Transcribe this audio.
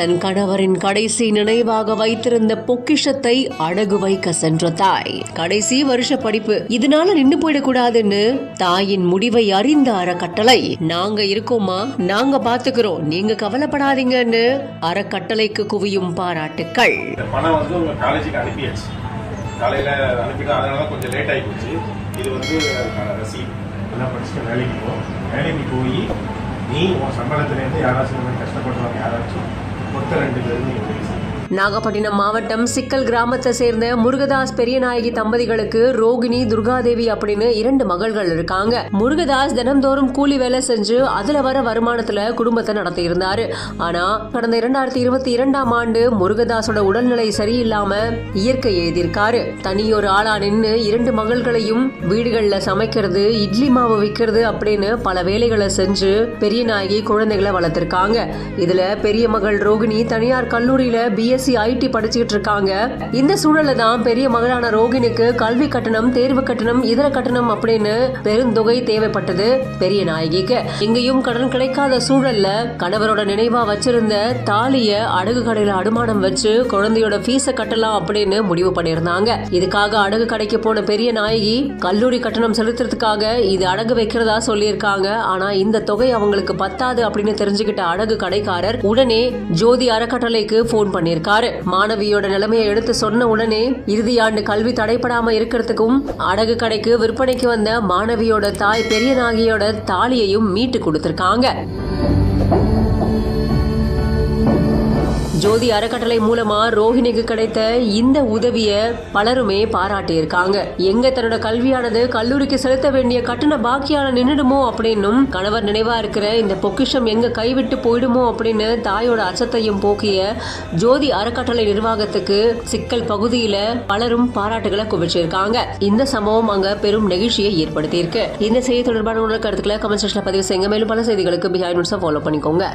தன் கணவரின் கடைசி நினைவாக வைத்திருந்த பொக்கிஷத்தை அடகு வைக்க சென்ற தாய். கடைசி வருஷ படிப்பு. இதனால நின்னு போயிடக்கூடாதுன்னு தாயின் முடிவை அறிந்த அறக்கட்டளை. நாங்க இருக்கோமா நாங்க பாத்துக்கிறோம். நீங்க கவலைப்படாதீங்கன்னு அறக்கட்டளைக்கு குவியும் பாராட்டுக்கள். பணம் வந்து உங்க காலேஜுக்கு அனுப்பியாச்சு. காலையில அனுப்பிட்டு அதனால தான் கொஞ்சம் லேட் ஆகி போச்சு இது வந்து எல்லாம் படிச்சுட்டு வேலைக்கு போ. வேலைக்கு போய் நீ உன் சம்பளத்துலேருந்து யாராச்சும் கஷ்டப்படுறவங்க யாராச்சும் కొడతారండి நாகப்பட்டினம் மாவட்டம் சிக்கல் கிராமத்தை சேர்ந்த முருகதாஸ் பெரியநாயகி தம்பதிகளுக்கு ரோகிணி துர்காதேவி அப்படின்னு இரண்டு மகள்கள் இருக்காங்க. முருகதாஸ் தினம்தோறும் கூலி வேலை செஞ்சு அதுல வர வருமானத்துல குடும்பத்தை நடத்தி இருந்தாரு ஆனா கடந்த இரண்டாயிரத்தி இருபத்தி இரண்டாம் ஆண்டு முருகதாஸோட உடல்நிலை சரியில்லாம இயற்கை எழுதியிருக்காரு. தனியொரு ஆளா நின்னு இரண்டு மகள்களையும் வீடுகள்ல சமைக்கிறது இட்லி மாவு விற்கிறது அப்படின்னு பல வேலைகளை செஞ்சு பெரிய நாயகி குழந்தைகளை வளர்த்திருக்காங்க. இதுல பெரிய மகள் ரோகிணி தனியார் கல்லூரியில பிஎஸ்சி ஐடி படிச்சுக்கிட்டு இருக்காங்க. இந்த சூழல்ல தான் பெரிய மகளான ரோகிணிக்கு கல்வி கட்டணம் தேர்வு கட்டணம் இதர கட்டணம் அப்படின்னு பெருந்தொகை தேவைப்பட்டது பெரிய நாயகிக்கு. எங்கேயும் கடன் கிடைக்காத சூழல்ல கணவரோட நினைவா வச்சிருந்த தாலிய அடகு கடையில அடமானம் வச்சு குழந்தையோட ஃபீஸ கட்டலாம் அப்படின்னு முடிவு பண்ணியிருந்தாங்க. இதுக்காக அடகு கடைக்கு போன பெரிய நாயகி கல்லூரி கட்டணம் செலுத்துறதுக்காக இது அடகு வைக்கிறதா சொல்லியிருக்காங்க. ஆனா இந்த தொகை அவங்களுக்கு பத்தாது அப்படின்னு தெரிஞ்சுக்கிட்ட அடகு கடைக்காரர் உடனே ஜோதி அறக்கட்டளைக்கு போன் இருக்காரு மாணவியோட நிலைமையை எடுத்து சொன்ன உடனே இறுதியாண்டு கல்வி தடைப்படாம இருக்கிறதுக்கும் அடகு கடைக்கு விற்பனைக்கு வந்த மாணவியோட தாய் பெரிய நாகியோட தாலியையும் மீட்டு கொடுத்திருக்காங்க. ஜோதி அறக்கட்டளை மூலமா ரோஹிணிக்கு கிடைத்த இந்த உதவிய பலருமே பாராட்டியிருக்காங்க. எங்க தன்னோட கல்வியானது கல்லூரிக்கு செலுத்த வேண்டிய கட்டண பாக்கியான நின்றுடுமோ அப்படின்னும் கணவர் நினைவா இருக்கிற இந்த பொக்கிஷம் எங்க கைவிட்டு போயிடுமோ அப்படின்னு தாயோட அச்சத்தையும் போக்கிய ஜோதி அறக்கட்டளை நிர்வாகத்துக்கு சிக்கல் பகுதியில பலரும் பாராட்டுகளை குவிச்சிருக்காங்க. இந்த சம்பவம் அங்க பெரும் நெகிழ்ச்சியை ஏற்படுத்தியிருக்கு. இந்த செய்தி தொடர்பான உள்ள கருத்துக்களை கமெண்ட் செக்ஷன்ல பதிவு செய்யுங்க. மேலும் பல செய்திகளுக்கு பிஹைண்ட் ஃபாலோ பண்ணிக்கோங்க.